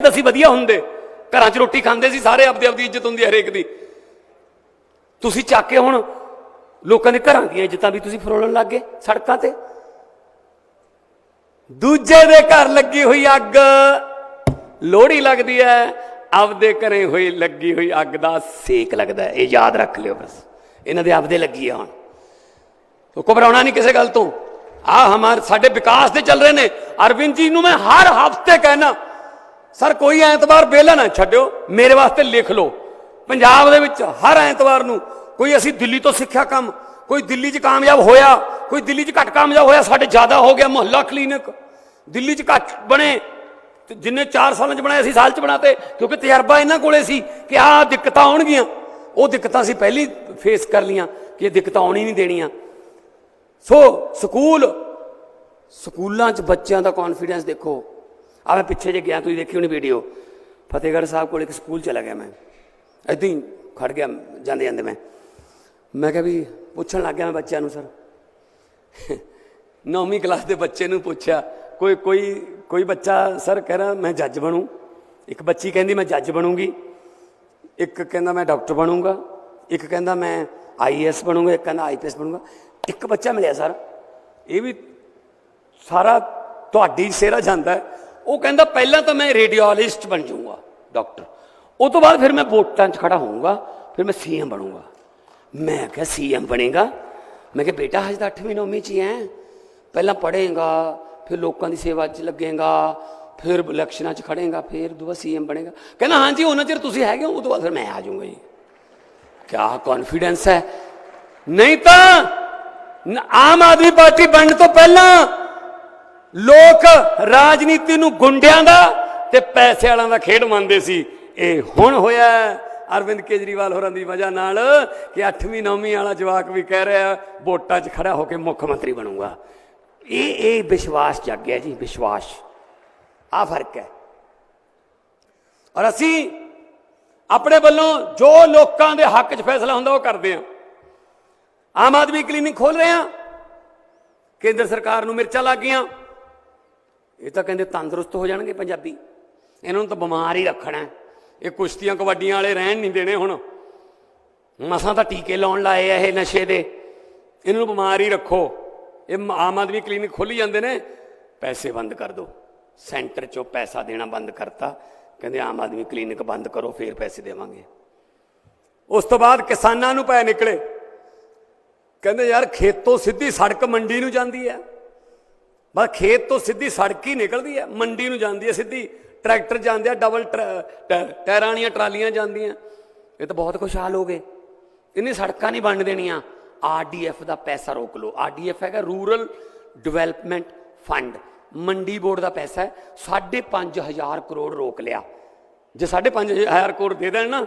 ਅਸੀਂ ਵਧੀਆ ਹੁੰਦੇ। ਘਰਾਂ 'ਚ ਰੋਟੀ ਖਾਂਦੇ ਸੀ, ਸਾਰੇ ਆਪਦੇ ਆਪਦੀ ਇੱਜ਼ਤ ਹੁੰਦੀ ਹਰੇਕ ਦੀ। ਤੁਸੀਂ ਚੱਕ ਕੇ ਹੁਣ ਲੋਕਾਂ ਦੇ ਘਰਾਂ ਦੀਆਂ ਇੱਜ਼ਤਾਂ ਵੀ ਤੁਸੀਂ ਫਰੋਲਣ ਲੱਗ ਗਏ ਸੜਕਾਂ ਤੇ। ਦੂਜੇ ਦੇ ਘਰ ਲੱਗੀ ਹੋਈ ਅੱਗ। ਲੋਹੜੀ ਲੱਗਦੀ ਹੈ ਆਪਦੇ ਘਰੇ ਹੋਈ ਲੱਗੀ ਹੋਈ ਅੱਗ ਦਾ ਸੇਕ ਲੱਗਦਾ ਇਹ ਯਾਦ ਰੱਖ ਲਿਓ ਬਸ। ਇਹਨਾਂ ਦੇ ਆਪਦੇ ਲੱਗੀ ਆ ਹੁਣ। ਤੋ ਘਬਰਾਉਣਾ ਨਹੀਂ ਕਿਸੇ ਗੱਲ ਤੋਂ। ਆ ਹਮਾਰ ਸਾਡੇ ਵਿਕਾਸ ਦੇ ਚੱਲ ਰਹੇ ਨੇ। ਅਰਵਿੰਦ ਜੀ ਨੂੰ ਮੈਂ ਹਰ ਹਫ਼ਤੇ ਕਹਿਣਾ ਸਰ, ਕੋਈ ਐਤਵਾਰ ਵਿਹਲਾ ਨਾ ਛੱਡਿਓ, ਮੇਰੇ ਵਾਸਤੇ ਲਿਖ ਲਓ। ਪੰਜਾਬ ਦੇ ਵਿੱਚ ਹਰ ਐਤਵਾਰ ਨੂੰ ਕੋਈ ਅਸੀਂ ਦਿੱਲੀ ਤੋਂ ਸਿੱਖਿਆ ਕੰਮ, ਕੋਈ ਦਿੱਲੀ 'ਚ ਕਾਮਯਾਬ ਹੋਇਆ, ਕੋਈ ਦਿੱਲੀ 'ਚ ਘੱਟ ਕਾਮਯਾਬ ਹੋਇਆ, ਸਾਡੇ ਜ਼ਿਆਦਾ ਹੋ ਗਿਆ ਮੁਹੱਲਾ ਕਲੀਨਿਕ। ਦਿੱਲੀ 'ਚ ਘੱਟ ਬਣੇ ਜਿੰਨੇ 4 ਸਾਲਾਂ 'ਚ ਬਣਾਏ ਅਸੀਂ, ਸਾਲ 'ਚ ਬਣਾਤੇ, ਕਿਉਂਕਿ ਤਜਰਬਾ ਇਹਨਾਂ ਕੋਲੇ ਸੀ ਕਿ ਆਹ ਦਿੱਕਤਾਂ ਆਉਣਗੀਆਂ। ਉਹ ਦਿੱਕਤਾਂ ਅਸੀਂ ਪਹਿਲੀ ਫੇਸ ਕਰ ਲੀਆਂ ਕਿ ਇਹ ਦਿੱਕਤਾਂ ਆਉਣੀ ਨਹੀਂ ਦੇਣੀਆਂ। ਸੋ ਸਕੂਲ, ਸਕੂਲਾਂ 'ਚ ਬੱਚਿਆਂ ਦਾ ਕੌਨਫੀਡੈਂਸ ਦੇਖੋ। ਆ ਮੈਂ ਪਿੱਛੇ ਜੇ ਗਿਆ, ਤੁਸੀਂ ਦੇਖੀ ਹੋਣੀ ਵੀਡੀਓ ਫਤਿਹਗੜ੍ਹ ਸਾਹਿਬ ਕੋਲ ਇੱਕ ਸਕੂਲ ਚਲਾ ਗਿਆ ਮੈਂ। ਏਦਾਂ ਹੀ ਖੜ ਗਿਆ, ਜਾਂਦੇ ਜਾਂਦੇ ਮੈਂ। ਮੈਂ ਕਿਹਾ ਵੀ ਪੁੱਛਣ ਲੱਗ ਗਿਆ ਮੈਂ ਬੱਚਿਆਂ ਨੂੰ, ਸਰ। ਨੌਵੀਂ ਕਲਾਸ ਦੇ ਬੱਚੇ ਨੂੰ ਪੁੱਛਿਆ, ਕੋਈ ਕੋਈ ਕੋਈ ਬੱਚਾ, ਸਰ, ਕਹਿ ਰਿਹਾ ਮੈਂ ਜੱਜ ਬਣੂ। ਇੱਕ ਬੱਚੀ ਕਹਿੰਦੀ ਮੈਂ ਜੱਜ ਬਣੂੰਗੀ। ਇੱਕ ਕਹਿੰਦਾ ਮੈਂ ਡਾਕਟਰ ਬਣੂੰਗਾ। ਇੱਕ ਕਹਿੰਦਾ ਮੈਂ ਆਈਐਸ ਬਣੂੰਗਾ। ਇੱਕ ਕਹਿੰਦਾ ਆਈਪੀਐਸ ਬਣੂੰਗਾ। ਇੱਕ ਬੱਚਾ ਮਿਲਿਆ, ਸਰ। ਇਹ ਵੀ ਸਾਰਾ ਤੁਹਾਡੀ ਸੇਰਾ ਜਾਂਦਾ ਹੈ। ਉਹ ਕਹਿੰਦਾ ਪਹਿਲਾਂ ਤਾਂ ਮੈਂ ਰੇਡੀਓਲੋਜਿਸਟ ਬਣ ਜਾਊਂਗਾ ਡਾਕਟਰ ਉਹ ਤੋਂ ਬਾਅਦ ਫਿਰ ਮੈਂ ਵੋਟਾਂ 'ਚ ਖੜਾ ਹੋਊਂਗਾ ਫਿਰ ਮੈਂ ਸੀਐਮ ਬਣੂੰਗਾ ਮੈਂ ਕਿਹਾ ਸੀਐਮ ਬਣੇਗਾ ਮੈਂ ਕਿਹਾ ਬੇਟਾ ਹਜੇ ਤਾਂ 8ਵੀਂ 9ਵੀਂ 'ਚ ਹੀ ਹੈ ਪਹਿਲਾਂ ਪੜ੍ਹੇਗਾ ਫਿਰ ਲੋਕਾਂ ਦੀ ਸੇਵਾ 'ਚ ਲੱਗੇਗਾ ਫਿਰ ਇਲੈਕਸ਼ਨਾਂ 'ਚ ਖੜੇਗਾ ਫਿਰ ਦੁਬਾਰਾ ਸੀਐਮ ਬਣੇਗਾ ਕਹਿੰਦਾ ਹਾਂਜੀ ਉਹਨਾਂ ਚਿਰ ਤੁਸੀਂ ਹੈਗੇ ਹੋ ਉਹ ਤੋਂ ਬਾਅਦ ਫਿਰ ਮੈਂ ਆ ਜਾਊਂਗਾ ਜੀ ਕਿਆ ਕੌਨਫੀਡੈਂਸ ਹੈ ਨਹੀਂ ਤਾਂ ਨ- ਆਮ ਆਦਮੀ ਪਾਰਟੀ ਬਣਨ ਤੋਂ ਪਹਿਲਾਂ ਲੋਕ ਰਾਜਨੀਤੀ ਨੂੰ ਗੁੰਡਿਆਂ ਦਾ ਤੇ ਪੈਸੇ ਵਾਲਿਆਂ ਦਾ ਖੇਡ ਮੰਨਦੇ ਸੀ। ਇਹ ਹੁਣ ਹੋਇਆ ਅਰਵਿੰਦ ਕੇਜਰੀਵਾਲ ਹੋਰਾਂ ਦੀ ਵਜ੍ਹਾ ਨਾਲ ਕਿ 8ਵੀਂ 9ਵੀਂ ਵਾਲਾ ਜਵਾਕ ਵੀ ਕਹਿ ਰਿਹਾ ਵੋਟਾਂ 'ਚ ਖੜਾ ਹੋ ਕੇ ਮੁੱਖ ਮੰਤਰੀ ਬਣੂਗਾ। ਇਹ ਇਹ ਵਿਸ਼ਵਾਸ ਜਾਗਿਆ ਜੀ, ਵਿਸ਼ਵਾਸ। ਆ ਫ਼ਰਕ ਹੈ। ਔਰ ਅਸੀਂ ਆਪਣੇ ਵੱਲੋਂ ਜੋ ਲੋਕਾਂ ਦੇ ਹੱਕ 'ਚ ਫੈਸਲਾ ਹੁੰਦਾ ਉਹ ਕਰਦੇ ਹਾਂ। ਆਮ ਆਦਮੀ ਕਲੀਨਿਕ ਖੋਲ ਰਹੇ ਹਾਂ। ਕੇਂਦਰ ਸਰਕਾਰ ਨੂੰ ਮਿਰਚਾਂ ਲੱਗ ਗਈਆਂ ਇਹ ਤਾਂ ਕਹਿੰਦੇ ਤੰਦਰੁਸਤ ਹੋ ਜਾਣਗੇ ਪੰਜਾਬੀ। ਇਹਨਾਂ ਨੂੰ ਤਾਂ ਬਿਮਾਰ ਹੀ ਰੱਖਣਾ ਇਹ ਕੁਸ਼ਤੀਆਂ ਕਬੱਡੀਆਂ ਵਾਲੇ ਰਹਿਣ ਨਹੀਂ ਦੇਣੇ ਹੁਣ। ਮਸਾਂ ਤਾਂ ਟੀਕੇ ਲਾਉਣ ਲਾਏ ਆ ਇਹ ਨਸ਼ੇ ਦੇ। ਇਹਨਾਂ ਨੂੰ ਬਿਮਾਰ ਹੀ ਰੱਖੋ। ਇਹ ਆਮ ਆਦਮੀ ਕਲੀਨਿਕ ਖੋਲੀ ਜਾਂਦੇ ਨੇ। ਪੈਸੇ ਬੰਦ ਕਰ ਦਿਓ। ਸੈਂਟਰ ਚੋਂ ਪੈਸਾ ਦੇਣਾ ਬੰਦ ਕਰਤਾ। ਕਹਿੰਦੇ ਆਮ ਆਦਮੀ ਕਲੀਨਿਕ ਬੰਦ ਕਰੋ, ਫੇਰ ਪੈਸੇ ਦੇਵਾਂਗੇ। ਉਸ ਤੋਂ ਬਾਅਦ ਕਿਸਾਨਾਂ ਨੂੰ ਪੈ ਨਿਕਲੇ। ਕਹਿੰਦੇ ਯਾਰ ਖੇਤੋਂ ਸਿੱਧੀ ਸੜਕ ਮੰਡੀ ਨੂੰ ਜਾਂਦੀ ਹੈ। ਬਸ ਖੇਤ ਤੋਂ ਸਿੱਧੀ ਸੜਕ ਹੀ ਨਿਕਲਦੀ ਹੈ, ਮੰਡੀ ਨੂੰ ਜਾਂਦੀ ਹੈ ਸਿੱਧੀ, ਟਰੈਕਟਰ ਜਾਂਦੇ ਆ ਡਬਲ ਟਰ- ਟੈ- ਟਾਇਰਾਂ ਵਾਲੀਆਂ ਟਰਾਲੀਆਂ ਜਾਂਦੀਆਂ। ਇਹ ਤਾਂ ਬਹੁਤ ਖੁਸ਼ਹਾਲ ਹੋ ਗਏ। ਇੰਨੀ ਸੜਕਾਂ ਨਹੀਂ ਬਣ ਦੇਣੀਆਂ। ਆਰਡੀਐਫ ਦਾ ਪੈਸਾ ਰੋਕ ਲਓ। ਆਰਡੀਐਫ ਹੈਗਾ rural development fund. Mandi board ਦਾ ਪੈਸਾ ਹੈ। 5.5000 ਕਰੋੜ ਰੋਕ ਲਿਆ। ਜੇ 5.5000 ਕਰੋੜ ਦੇ ਦੇਣ ਨਾ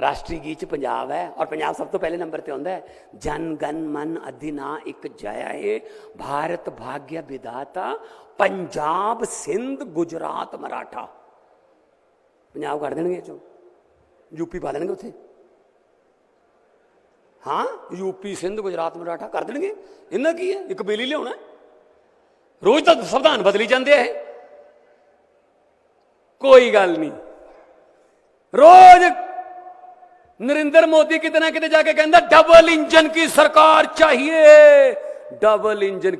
ਰਾਸ਼ਟਰੀ ਗੀਤ ਚ ਪੰਜਾਬ ਹੈ ਔਰ ਪੰਜਾਬ ਸਭ ਤੋਂ ਪਹਿਲੇ ਨੰਬਰ ਤੇ ਆਉਂਦਾ ਹੈ। ਜਨ, ਗਨ, ਮਨ, ਅਧਿਨਾ, ਇੱਕ ਜਇਆ ਏ ਭਾਰਤ ਭਾਗਯ ਵਿਦਾਤਾ ਪੰਜਾਬ ਸਿੰਧ, ਗੁਜਰਾਤ ਮਰਾਠਾ। ਪੰਜਾਬ ਕਰ ਦੇਣਗੇ ਇਹ ਚੋਂ। ਯੂਪੀ ਪਾ ਦੇਣਗੇ ਉੱਥੇ। ਹਾਂ ਯੂਪੀ ਸਿੰਧ, ਗੁਜਰਾਤ ਮਰਾਠਾ ਕਰ ਦੇਣਗੇ। ਇਹਨਾਂ ਕੀ ਹੈ? ਇੱਕ ਬੇਲੀ ਲਿਆਉਣਾ ਰੋਜ਼ ਤਾਂ ਸੰਵਿਧਾਨ ਬਦਲੀ ਜਾਂਦੇ ਆ ਇਹ। ਕੋਈ ਗੱਲ ਨਹੀਂ। ਰੋਜ਼ ਨਰਿੰਦਰ ਮੋਦੀ ਕਿਤੇ ਨਾ ਕਿਤੇ ਜਾ ਕੇ ਕਹਿੰਦਾ ਡਬਲ ਇੰਜਨ ਕੀ ਸਰਕਾਰ ਚਾਹੀਏ? Double engine